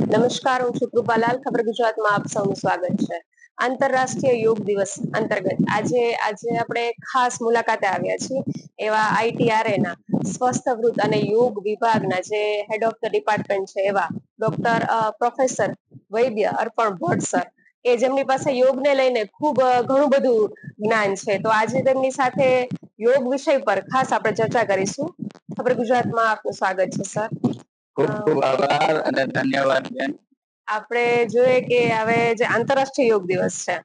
નમસ્કાર, હું છું કૃપાલાલ. ખબર ગુજરાતમાં આપ સૌનું સ્વાગત છે. આંતરરાષ્ટ્રીય યોગ દિવસ અંતર્ગત આજે આજે આપણે ખાસ મુલાકાતે આવ્યા છીએ એવા આઈટીઆરએ ના સ્વસ્થવૃત અને યોગ વિભાગના જે હેડ ઓફ ધ ડિપાર્ટમેન્ટ છે એવા ડોક્ટર પ્રોફેસર વૈદ્ય અર્પણ ભટ્ટ સર કે જેમની પાસે યોગને લઈને ખૂબ ઘણું બધું જ્ઞાન છે. તો આજે તેમની સાથે યોગ વિષય પર ખાસ આપણે ચર્ચા કરીશું. ખબર ગુજરાતમાં આપનું સ્વાગત છે સર ખૂબ ખૂબ આભાર અને ધન્યવાદ બેન. આપણે જોઈએ કે હવે જે આંતરરાષ્ટ્રીય યોગ દિવસ છે,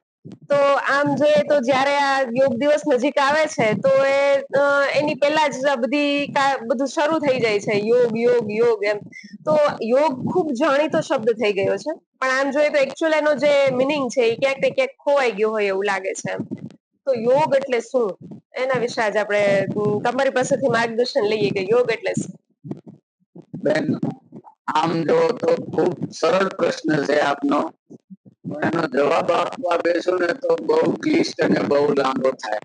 તો આમ જોઈએ તો જ્યારે આ યોગ દિવસ નજીક આવે છે, તો એ એની પહેલા જ બધી બધું શરૂ થઈ જાય છે, યોગ યોગ યોગ એમ. તો યોગ ખૂબ જાણીતો શબ્દ થઈ ગયો છે, પણ આમ જોઈએ તો એકચ્યુઅલ એનો જે મિનિંગ છે એ ક્યાંક ને ક્યાંક ખોવાઈ ગયો હોય એવું લાગે છે તો યોગ એટલે શું? એના વિશે આજે આપણે તમારી પાસેથી માર્ગદર્શન લઈએ કે યોગ એટલે શું? બેન, આમ જો તો ખૂબ સરળ પ્રશ્ન છે આપનો. એનો જવાબ આપવા બેસો ને તો બહુ ક્લિષ્ટ અને બહુ લાંબો થાય.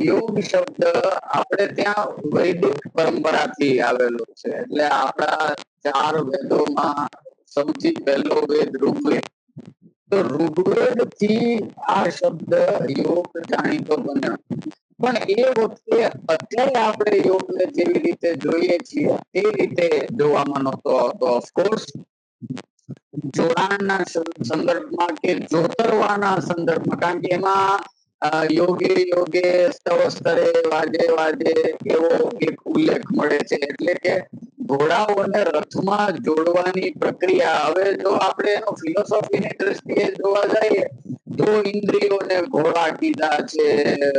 યોગ શબ્દ આપણે ત્યાં વૈદિક પરંપરાથી આવેલો છે. એટલે આપણા ચાર વેદોમાં સૌથી પહેલો વેદ ઋગ્વેદ. તો ઋગ્વેદથી આ શબ્દ યોગ જાણીતો બન્યો. પણ એ વખતે અત્યારે આપણે યોગને જેવી રીતે જોઈએ છીએ, તે રીતે જોવામાં નહોતો આવતો. ઓફકોર્સ જોડાણના સંદર્ભમાં કે જોતરવાના સંદર્ભમાં, કારણ કે એમાં યોગે યોગે સ્તવ સ્તરે, વાજે વાજે એવો એક ઉલ્લેખ મળે છે. એટલે કે ઘોડાઓને રથમાં જોડવાની પ્રક્રિયા, હવે જો આપણે એનો ફિલોસોફીની દ્રષ્ટિએ જોવા જઈએ તો ઇન્દ્રિયોને ઘોડા કીધા છે,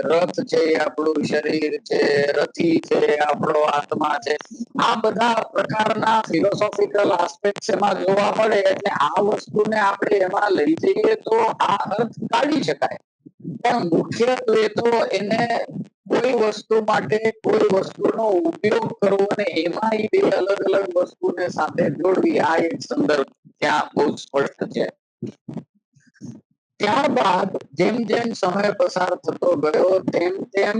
રથ છે, આપણું શરીર છે, રથી છે, આપણો આત્મા છે. આ બધા પ્રકારના ફિલોસોફિકલ આસ્પેક્ટ એમાં જોવા મળે એટલે આ વસ્તુને આપણે એમાં લઈ જઈએ તો આ અર્થ કાઢી શકાય. પણ મુખ્યત્વે તો એને કોઈ વસ્તુ માટે કોઈ વસ્તુનો ઉપયોગ કરવો અને એમાં એ બે અલગ અલગ વસ્તુને સાથે જોડવી આ એક સંદર્ભ ત્યાં બહુ સ્પષ્ટ છે. ત્યારબાદ જેમ જેમ સમય પસાર થતો ગયો, તેમ તેમ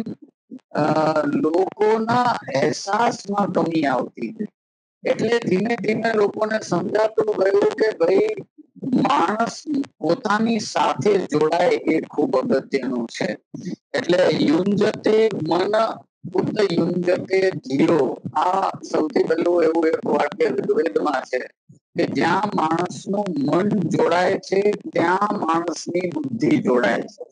લોકોના અહેસાસમાં કમી આવતી ગઈ. એટલે ધીમે ધીમે લોકોને સમજાતું ગયું કે ભાઈ, માણસ પોતાની સાથે જોડાય એ ખૂબ અગત્યનું છે. એટલે યુંજતે મન ઉત યુંજતે ધીરો આ સૌથી પહેલું એવું એક વાક્ય ઋગ્વેદમાં છે. કે જ્યાં માણસનું મન જોડાય છે, ત્યાં માણસની બુદ્ધિ જોડાય છે.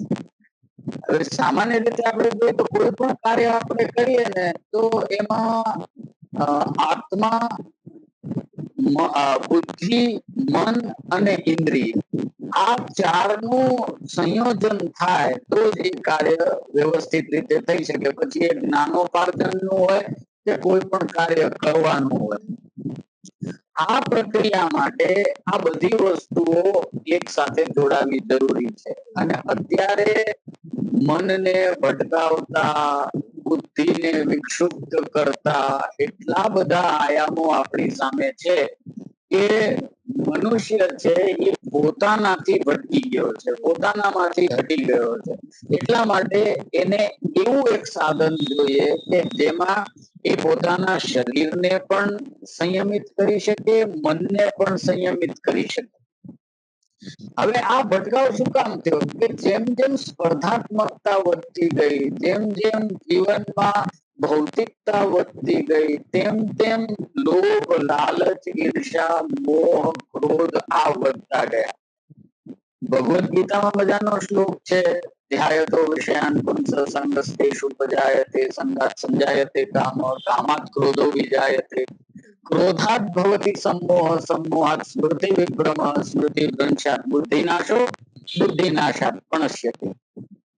હવે સામાન્ય રીતે આપણે જોઈએ તો કોઈ પણ કાર્ય આપણે કરીએ ને, તો એમાં આત્મા બુદ્ધિ, મન અને ઇન્દ્રિય આ ચારનું સંયોજન થાય તો જ એ કાર્ય વ્યવસ્થિત રીતે થઈ શકે. પછી એ જ્ઞાનોપાર્જનનું હોય કે કોઈ પણ કાર્ય કરવાનું હોય. આ પ્રક્રિયા માટે આ બધી વસ્તુઓ એક સાથે જોડાવી જરૂરી છે. અને અત્યારે મનને ભટકાવતા બુદ્ધિને વિક્ષુબ્ધ કરતા એટલા બધા આયામો આપણી સામે છે કે મનુષ્ય છે એ પોતાનાથી ભટકી ગયો છે, પોતાનામાંથી હટી ગયો છે. એટલા માટે એને એવું એક સાધન જોઈએ કે જેમાં એ પોતાના શરીરને પણ સંયમિત કરી શકે, મનને પણ સંયમિત કરી શકે. હવે આ ભટકાવ શું કામ થયો? કે જેમ જેમ સ્પર્ધાત્મકતા વધતી ગઈ, જેમ જેમ જીવનમાં ભૌતિકતા વધતી ગઈ તેમ તેમ લોભ, લાલચ ઈર્ષા મોહ, ક્રોધ આ વધતા ગયા. ભગવદ ગીતામાં મજાનો શ્લોક છે, ધ્યાયતો વિષયાન પુંસ સંગસ્તેષુ ઉપજાયતે સંગાત સંજાયતે, કામ કામાત ક્રોધો વિજાયતે. ક્રોધાત ભવતી સમોહ, સમોહાત સ્મૃતિ વિભ્રમ, સ્મૃતિ ભ્રંશાત બુદ્ધિનાશો બુદ્ધિનાશાત પણશ્યતે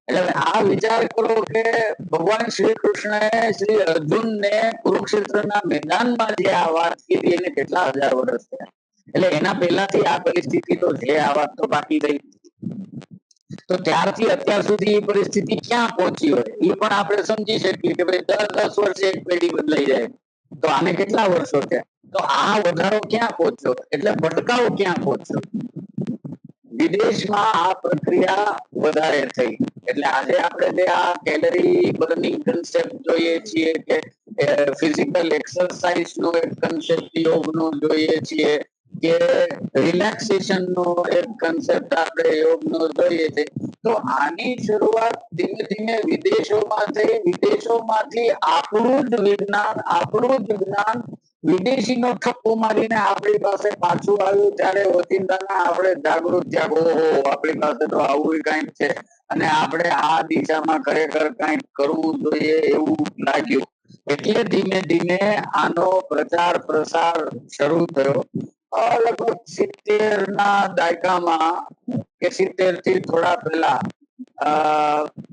એટલે આ વિચાર કરો કે ભગવાન શ્રી કૃષ્ણએ શ્રી અર્જુનને કુરુક્ષેત્રના મેદાનમાં જે આ વાત કીધી એને કેટલા હજાર વર્ષ થયા? એટલે એના પહેલાથી આ પરિસ્થિતિ તો છે, આ વાત તો બાકી રહી. તો ત્યારથી અત્યાર સુધી એ પરિસ્થિતિ ક્યાં પહોંચી હોય? એ પણ આપણે સમજી શકીએ કે ભાઈ દર દસ વર્ષે એક પેઢી બદલાઈ જાય. તો આને કેટલા વર્ષો થયા? તો આ વધારો ક્યાં પહોંચ્યો? એટલે ભટકાવ ક્યાં પહોંચ્યો? વિદેશમાં આ પ્રક્રિયા વધારે થઈ. એટલે આજે આપણે જે આ કેલરી બર્નિંગ કન્સેપ્ટ જોઈએ છીએ કે ફિઝિકલ એક્સરસાઇઝ નો એક કન્સેપ્ટ યોગ નો જોઈએ છીએ કે રિલેક્સેશન નો એક કન્સેપ્ટ આપણે યોગ નો જોઈએ છે. તો આની શરૂઆત ધીમે ધીમે વિદેશોમાં થઈ. વિદેશોમાંથી આપણું જ વિજ્ઞાન, આપણું જ જ્ઞાન વિદેશીનો ઠપ્પો મારીને આપણી પાસે પાછું આવ્યું ત્યારે ઓચિંતાના આપણે જાગૃત થયા ઓહો, આપણી પાસે તો આવું કંઈક છે. અને આપણે આ દિશામાં ખરેખર કંઈક કરવું જોઈએ એવું લાગ્યું. એટલે ધીમે ધીમે આનો પ્રચાર પ્રસાર શરૂ થયો. લગભગ સિત્તેર ના દાયકામાં કે સિત્તેરથી થોડા પહેલા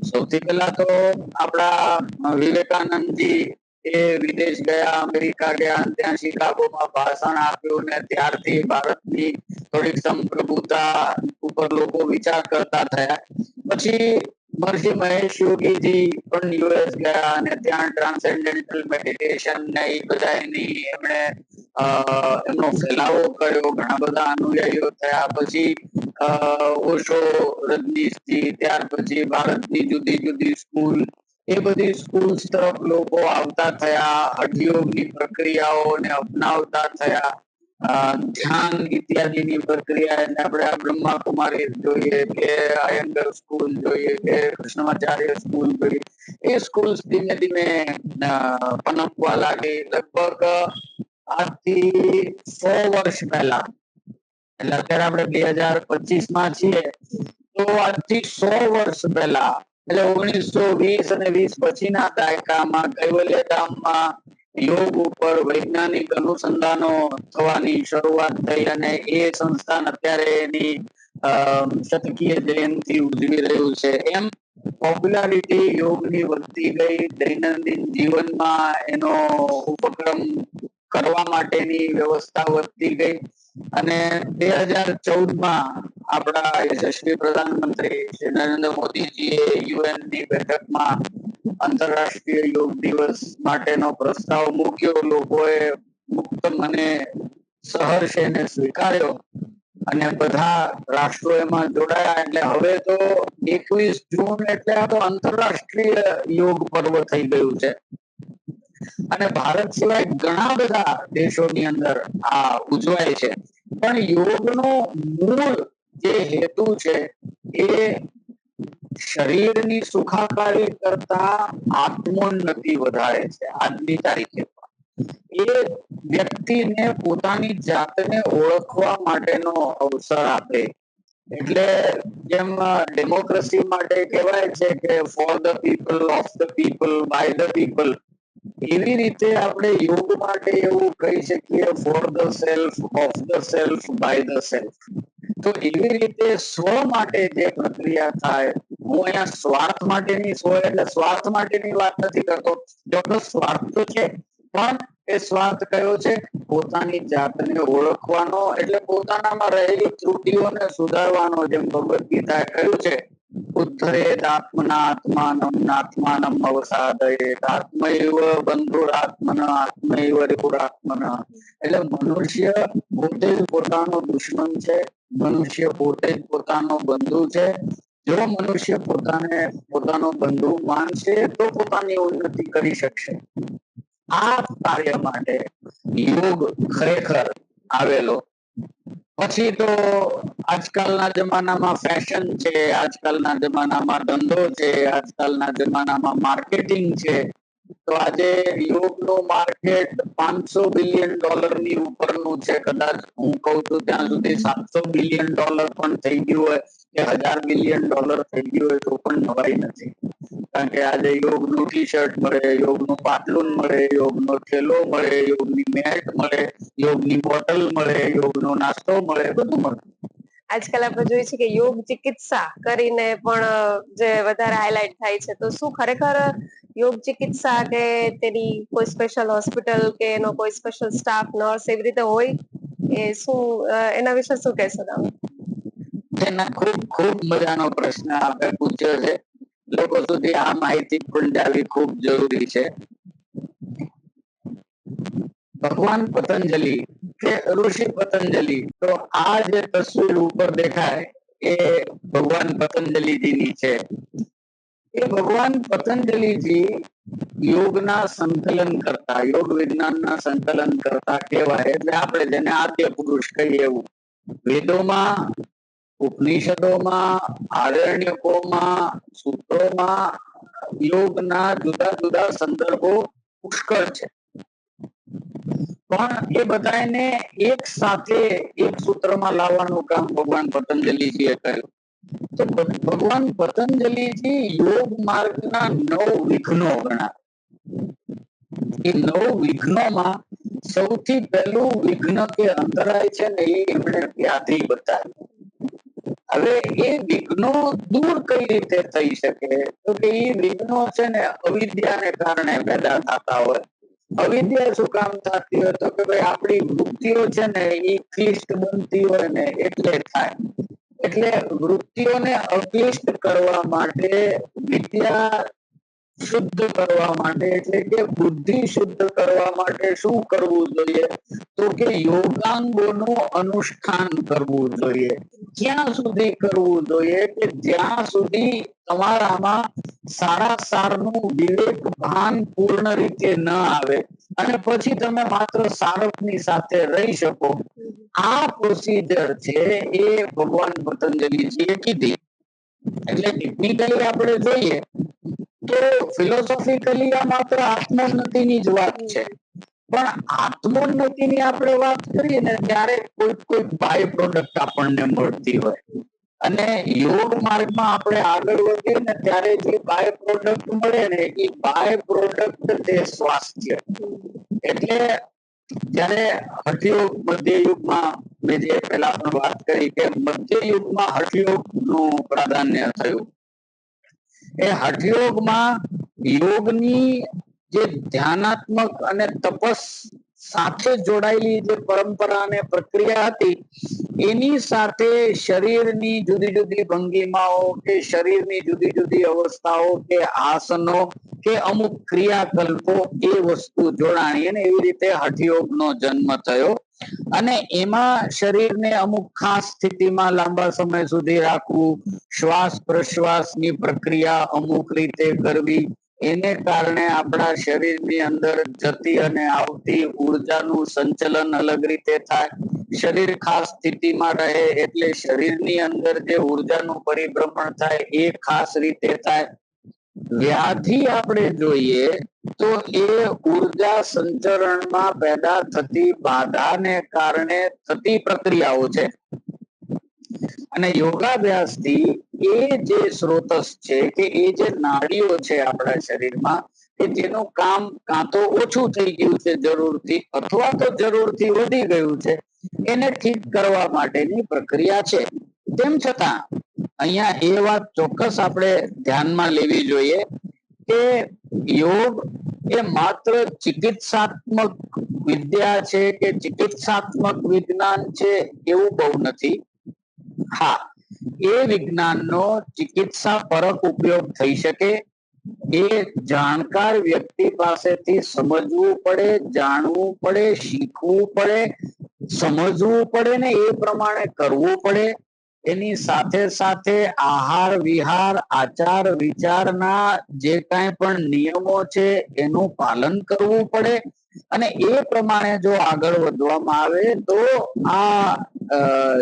સૌથી પહેલા તો આપણા વિવેકાનંદજી એ વિદેશ ગયા, અમેરિકા ગયા ત્યાં શિકાગોમાં ભાષણ આપ્યું ને ત્યારથી ભારતની થોડીક સંપ્રભુતા ઉપર લોકો વિચાર કરતા થયા. પછી મહર્ષિ મહેશ યોગીજી પણ યુએસ ગયા અને ત્યાં ટ્રાન્સેન્ડેન્ટલ મેડિટેશન ને એ બધા એની એમણે એમનો ફેલાવો કર્યો, ઘણા બધા અનુયાયીઓ થયા. પછી ઓશો રજનીશજી, ત્યાર પછી ભારતની જુદી જુદી સ્કૂલ એ બધી સ્કૂલ્સ તરફ લોકો આવતા થયા હઠયોગની પ્રક્રિયાઓને અપનાવતા થયા અ, ધ્યાન ઇત્યાદિની પ્રક્રિયા એટલે આપણે આ બ્રહ્માકુમારી જોઈએ કે અયંગર સ્કૂલ જોઈએ કે કૃષ્ણમાચાર્ય સ્કૂલ જોઈએ એ સ્કૂલ્સ ધીમે ધીમે અ, પનપવા લાગી. લગભગ આજથી સો વર્ષ પહેલા એટલે અત્યારે આપણે બે હજાર પચીસમાં છીએ તો આજથી સો વર્ષ પહેલા એટલે ઓગણીસો વીસ અને વીસ પછીના દાયકામાં કૈવલ્ય ધામમાં યોગ ઉપર વૈજ્ઞાનિક અનુસંધાનો થવાની શરૂઆત થઈ અને એ સંસ્થાન અત્યારે એની શતકીય જયંતિ ઉજવી રહ્યું છે. એમ પોપ્યુલારિટી યોગની વધતી ગઈ, દૈનંદિન જીવનમાં એનો ઉપક્રમ કરવા માટેની વ્યવસ્થા વધતી ગઈ. અને બે હજાર ચૌદમાં આપણા યશસ્વી પ્રધાનમંત્રી શ્રી નરેન્દ્ર મોદીજીએ યુએનની બેઠકમાં આંતરરાષ્ટ્રીય યોગ દિવસ માટેનો પ્રસ્તાવ મૂક્યો. લોકોએ મુક્ત મને સહર્ષ સ્વીકાર્યો અને બધા રાષ્ટ્રો એમાં જોડાયા. એટલે હવે તો એકવીસ જૂન એટલે આ તો આંતરરાષ્ટ્રીય યોગ પર્વ થઈ ગયું છે. અને ભારત સિવાય ઘણા બધા દેશોની અંદર આ ઉજવાય છે. પણ યોગનું મૂળ જે હેતુ છે એ શરીરની સુખાકારી કરતા આત્મોન્નતિ વધારે છે, આજની તારીખે એ વ્યક્તિને પોતાની જાતને ઓળખવા માટેનો અવસર આપે. એટલે જેમ ડેમોક્રેસી માટે કહેવાય છે કે for the people, of the people, by the people. એવી રીતે આપણે યોગ માટે એવું કહી શકીએ, for the self, of the self, by the self. તો એવી રીતે સ્વ માટે જે પ્રક્રિયા થાય, હું અહીંયા સ્વાર્થ માટેની સ્વ એટલે સ્વાર્થ માટેની વાત નથી કરતો. ચોક્કસ સ્વાર્થ તો છે, પણ એ સ્વાર્થ કયો છે? પોતાની જાતને ઓળખવાનો, એટલે પોતાનામાં રહેલી ત્રુટિઓને સુધારવાનો, જેમ ભગવદ ગીતાએ કહ્યું છે. ઉદ્ધરેત આત્મનાત્માનમ નાત્માનમ અવસાદયેત આત્મૈવ બંધુરાત્મન આત્મૈવ રિપુરાત્મન એટલે મનુષ્ય પોતે જ પોતાનો દુશ્મન છે, મનુષ્ય પોતે જ પોતાનો બંધુ છે. જો મનુષ્ય પોતાને પોતાનો બંધુ માનશે, તો પોતાની ઉન્નતિ કરી શકશે. આ કાર્ય માટે યોગ ખરેખર આવેલો પછી તો આજકાલના જમાનામાં ફેશન છે, આજકાલના જમાનામાં ધંધો છે, આજકાલના જમાનામાં માર્કેટિંગ છે. તો આજે યોગનું માર્કેટ પાંચસો બિલિયન ડોલરની ઉપરનું છે. કદાચ હું કહું છું ત્યાં સુધી સાતસો બિલિયન ડોલર પણ થઈ ગયું હોય કે હજાર બિલિયન ડોલર થઈ ગયું હોય તો પણ નવાઈ નથી. કારણ કે આજે યોગનું ટી શર્ટ મળે યોગનું પાટલુન મળે યોગનો થેલો મળે યોગની મેટ મળે યોગની બોટલ મળે યોગનો નાસ્તો મળે બધું મળે. આજકાલ આપણે જોઈએ છીએ કે યોગ ચિકિત્સા કરીને પણ જે વધારે હાઇલાઇટ થાય છે તો શું ખરેખર યોગ ચિકિત્સા કે તેની કોઈ સ્પેશિયલ હોસ્પિટલ કે એનો કોઈ સ્પેશિયલ સ્ટાફ નર્સ એવી રીતે હોય? એ શું એના વિશે શું કહેશો તમે? તેના ખૂબ ખૂબ મજાનો પ્રશ્ન આપણે પૂછ્યો છે. લોકો સુધી આ માહિતી પહોંચાડવી ખૂબ જરૂરી છે. ભગવાન પતંજલિ કે ઋષિ પતંજલિ, તો આ જે તસવીર ઉપર દેખાય એ ભગવાન પતંજલિજીની છે. એ ભગવાન પતંજલિજી યોગના સંકલન કરતા, યોગ વિજ્ઞાનના સંકલન કરતા કહેવાય, એટલે આપણે જેને આદ્ય પુરુષ કહીએ એવું. વેદોમાં ઉપનિષદોમાં, આરણ્યકોમાં, સૂત્રોમાં, યોગના જુદા જુદા સંદર્ભો પુષ્કળ છે. પણ એ બધાને એક સાથે એક સૂત્રમાં લાવવાનું કામ ભગવાન પતંજલિજીએ કર્યું. તો ભગવાન પતંજલિજી યોગ માર્ગના નવ વિઘ્નો ગણાવે. એ નવ વિઘ્નોમાં સૌથી પહેલું વિઘ્ન કે અંતરાય છે ને એ એમણે વ્યાધિ બતાવી. હવે એ વિઘ્નો દૂર કઈ રીતે થઈ શકે? તો કે એ વિઘ્નો છે ને અવિદ્યાને કારણે પેદા થતા હોય. અવિદ્યા શું કામ થતી હોય? તો કે ભાઈ આપણી વૃત્તિઓ છે ને એ ક્લિષ્ટ બનતી હોય ને એટલે થાય. એટલે વૃત્તિઓને અક્લિષ્ટ કરવા માટે વિદ્યા શુદ્ધ કરવા માટે, એટલે કે બુદ્ધિ શુદ્ધ કરવા માટે શું કરવું જોઈએ? તો કે યોગાંગોનું અનુષ્ઠાન કરવું જોઈએ. ક્યાં સુધી કરવું જોઈએ? કે જ્યાં સુધી તમારામાં સારા સારનું વિવેક ભાન પૂર્ણ રીતે ન આવે અને પછી તમે માત્ર સારકની સાથે રહી શકો. આ પ્રોસીજર છે એ ભગવાન પતંજલિજીએ કીધી. એટલે ટેકનિકલી આપણે જોઈએ. તો ફિલોસોફિકલી આ માત્ર આત્મોન્નતિની જ વાત છે. પણ આત્મોન્નતિની આપણે વાત કરીએ ને ત્યારે કોઈ કોઈ બાય પ્રોડક્ટ આપણને મળતી હોય. અને યોગ માર્ગમાં આપણે આગળ વધીએ ને ત્યારે જે બાય પ્રોડક્ટ મળે ને એ બાય પ્રોડક્ટ તે સ્વાસ્થ્ય. એટલે જ્યારે હઠયોગ મધ્યયુગમાં મેં જે પહેલા પણ વાત કરી કે મધ્ય યુગમાં હઠયોગનું પ્રાધાન્ય થયું. એ હઠયોગમાં યોગની જે ધ્યાનાત્મક અને તપસ સાથે જોડાયેલી જે પરંપરા અને પ્રક્રિયા હતી, એની સાથે શરીરની જુદી જુદી ભંગીમાઓ કે શરીરની જુદી જુદી અવસ્થાઓ કે આસનો કે અમુક ક્રિયાકલ્પો એ વસ્તુ જોડાણી અને એવી રીતે હઠયોગનો જન્મ થયો. અને એમાં શરીરને અમુક ખાસ સ્થિતિમાં લાંબા સમય સુધી રાખવું, શ્વાસ પ્રશ્વાસની પ્રક્રિયા અમુક રીતે કરવી, એને કારણે આપણા શરીરની અંદર જતી અને આવતી ઉર્જાનું સંચલન અલગ રીતે થાય. શરીર ખાસ સ્થિતિમાં રહે એટલે શરીરની અંદર જે ઉર્જાનું પરિભ્રમણ થાય એ ખાસ રીતે થાય. વ્યાધિ આપણે જોઈએ તો એ ઊર્જા સંચરણમાં પેદા થતી બાધાને કારણે થતી પ્રક્રિયાઓ છે. અને યોગાભ્યાસથી એ જે સ્ત્રોતસ છે કે એ જે નાડીઓ છે આપણા શરીરમાં, કે જેનું કામ કાં તો ઓછું થઈ ગયું છે જરૂરથી, અથવા તો જરૂરથી વધી ગયું છે, એને ઠીક કરવા માટેની પ્રક્રિયા છે. તેમ છતાં, અહીંયા એ વાત ચોક્કસ આપણે ધ્યાનમાં લેવી જોઈએ કે યોગ એ માત્ર ચિકિત્સાત્મક વિદ્યા છે કે ચિકિત્સાત્મક વિજ્ઞાન છે એવું બહુ નથી? હા. એ વિજ્ઞાનનો ચિકિત્સા પરક ઉપયોગ થઈ શકે. એ જાણકાર વ્યક્તિ પાસેથી સમજવું પડે, જાણવું પડે, શીખવું પડે, સમજવું પડે ને એ પ્રમાણે કરવું પડે. એની સાથે સાથે આહાર, વિહાર, આચાર, વિચારના જે કાંઈ પણ નિયમો છે એનું પાલન કરવું પડે. અને એ પ્રમાણે જો આગળ વધવામાં આવે તો આ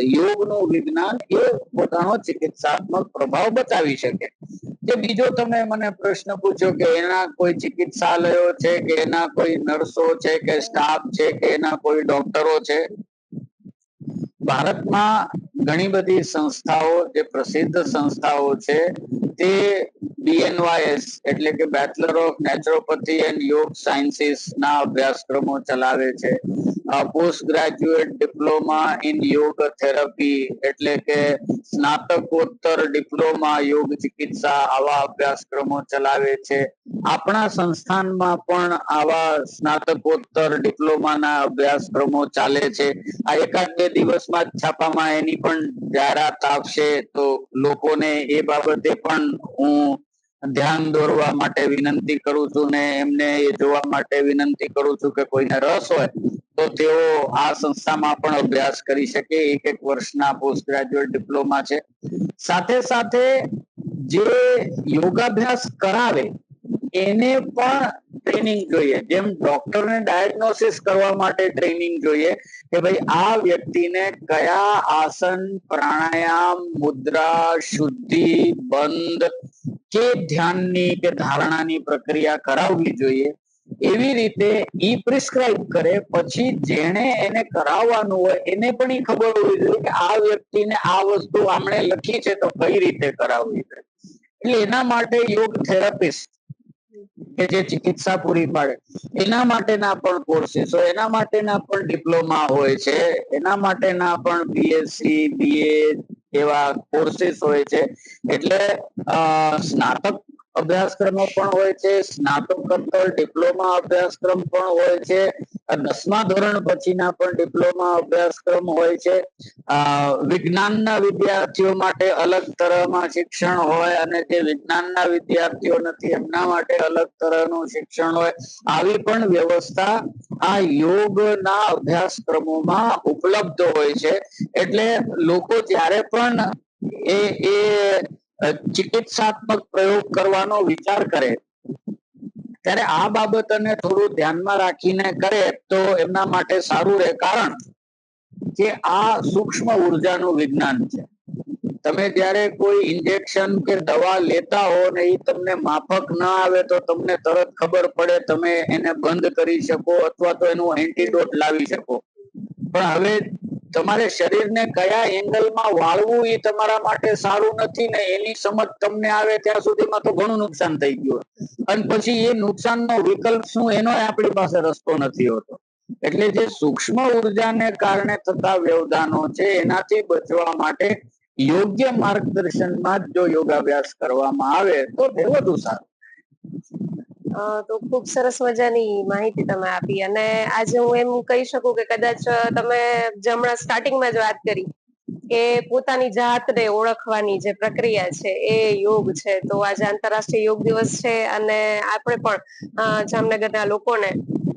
યોગનું વિજ્ઞાન એ પોતાનો ચિકિત્સાત્મક પ્રભાવ બતાવી શકે. જે બીજો તમે મને પ્રશ્ન પૂછ્યો કે એના કોઈ ચિકિત્સાલયો છે કે એના કોઈ નર્સો છે કે સ્ટાફ છે કે એના કોઈ ડોક્ટરો છે? ભારતમાં ઘણી બધી સંસ્થાઓ, જે પ્રસિદ્ધ સંસ્થાઓ છે, તે બીએનવાયએસ એટલે કે bachelor of naturopathy and yoga sciences ના અભ્યાસક્રમો ચલાવે છે. Post graduate diploma in yoga therapy એટલે કે સ્નાતકોત્તર ડિપ્લોમા યોગ ચિકિત્સા આવા અભ્યાસક્રમો ચલાવે છે. આપણા સંસ્થાનમાં પણ આવા સ્નાતકોત્તર ડિપ્લોમાના અભ્યાસક્રમો ચાલે છે. આ એકાદ બે દિવસમાં છાપામાં એની પણ જાહેરાત આવશે તો લોકોને એ બાબતે પણ હું ધ્યાન દોરવા માટે વિનંતી કરું છું ને એમને એ જોવા માટે વિનંતી કરું છું કે કોઈને રસ હોય તો તેઓ આ સંસ્થામાં પણ અભ્યાસ કરી શકે. એક એક વર્ષના પોસ્ટ ગ્રેજ્યુએટ ડિપ્લોમા છે. સાથે સાથે જે યોગાભ્યાસ કરાવે, એને પણ ટ્રેનિંગ જોઈએ. જેમ ડોક્ટરને ડાયગ્નોસિસ કરવા માટે ટ્રેનિંગ જોઈએ કે ભાઈ આ વ્યક્તિને કયા આસન, પ્રાણાયામ, મુદ્રા, શુદ્ધિ, બંધ કે ધ્યાનની કે ધારણાની પ્રક્રિયા કરાવવી જોઈએ. એવી રીતે ઈ પ્રિસ્ક્રાઇબ કરે. પછી જેણે એને કરાવવાનું હોય એને પણ એ ખબર હોવી જોઈએ કે આ વ્યક્તિને આ વસ્તુ આમણે લખી છે તો કઈ રીતે કરાવવી છે એટલે એના માટે યોગ થેરાપિસ્ટ કે જે ચિકિત્સા પૂરી પાડે. એના માટેના પણ કોર્સીસ એના માટેના પણ ડિપ્લોમા હોય છે. એના માટેના પણ બીએસસી બીએ એવા કોર્સીસ હોય છે. એટલે સ્નાતક અભ્યાસક્રમો પણ હોય છે સ્નાતકોત્તર ડિપ્લોમા અભ્યાસક્રમ પણ હોય છે દસમા ધોરણ પછીના પણ ડિપ્લોમા અભ્યાસક્રમ હોય છે. વિજ્ઞાનના વિદ્યાર્થીઓ માટે અલગ તરહમાં શિક્ષણ હોય અને જે વિજ્ઞાનના વિદ્યાર્થીઓ નથી, એમના માટે અલગ તરહનું શિક્ષણ હોય. આવી પણ વ્યવસ્થા આ યોગના અભ્યાસક્રમોમાં ઉપલબ્ધ હોય છે. એટલે લોકો જ્યારે પણ એ એ ચિકિત્સાત્મક પ્રયોગ કરવાનો વિચાર કરે. ત્યારે આ બાબતને થોડું ધ્યાનમાં રાખીને કરે તો એમના માટે સારું રહે. કારણ કે આ સૂક્ષ્મ ઉર્જાનું વિજ્ઞાન છે. તમે જ્યારે કોઈ ઇન્જેક્શન કે દવા લેતા હો ને એ તમને માફક ન આવે તો તમને તરત ખબર પડે તમે એને બંધ કરી શકો અથવા તો એનું એન્ટીડોટ લાવી શકો. પણ હવે તમારે શરીરને કયા એંગલમાં વાળવું એ તમારા માટે સારું નથી ને એની સમજ તમને આવે ત્યાં સુધીમાં તો ઘણું નુકસાન થઈ ગયું અને પછી એ નુકસાનનો વિકલ્પ શું એનો આપણી પાસે રસ્તો નથી હોતો. એટલે જે સૂક્ષ્મ ઉર્જાને કારણે થતા વ્યવધાનો છે એનાથી બચવા માટે યોગ્ય માર્ગદર્શનમાં જ યોગાભ્યાસ કરવામાં આવે તો તે વધુ સારું. તો ખૂબ સરસ મજાની માહિતી તમે આપી અને આજે હું એમ કહી શકું કે કદાચ તમે હમણાં સ્ટાર્ટિંગમાં જ વાત કરી કે પોતાની જાતને ઓળખવાની જે પ્રક્રિયા છે એ યોગ છે. તો આજે આંતરરાષ્ટ્રીય યોગ દિવસ છે અને આપણે પણ જામનગરના લોકોને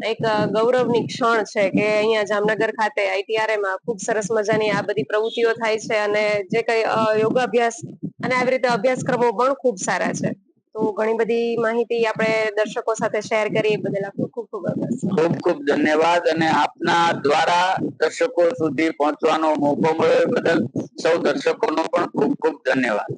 એક ગૌરવની ક્ષણ છે કે અહીંયા જામનગર ખાતે આઈટીઆરએમાં ખૂબ સરસ મજાની આ બધી પ્રવૃત્તિઓ થાય છે અને જે કઈ યોગાભ્યાસ અને આવી રીતે અભ્યાસક્રમો પણ ખૂબ સારા છે. તો ઘણી બધી માહિતી આપણે દર્શકો સાથે શેર કરી એ બદલ આપનો ખૂબ ખૂબ આભાર ખૂબ ખૂબ ધન્યવાદ અને આપના દ્વારા દર્શકો સુધી પહોંચવાનો મોકો મળ્યો બદલ સૌ દર્શકોનો પણ ખૂબ ખૂબ ધન્યવાદ.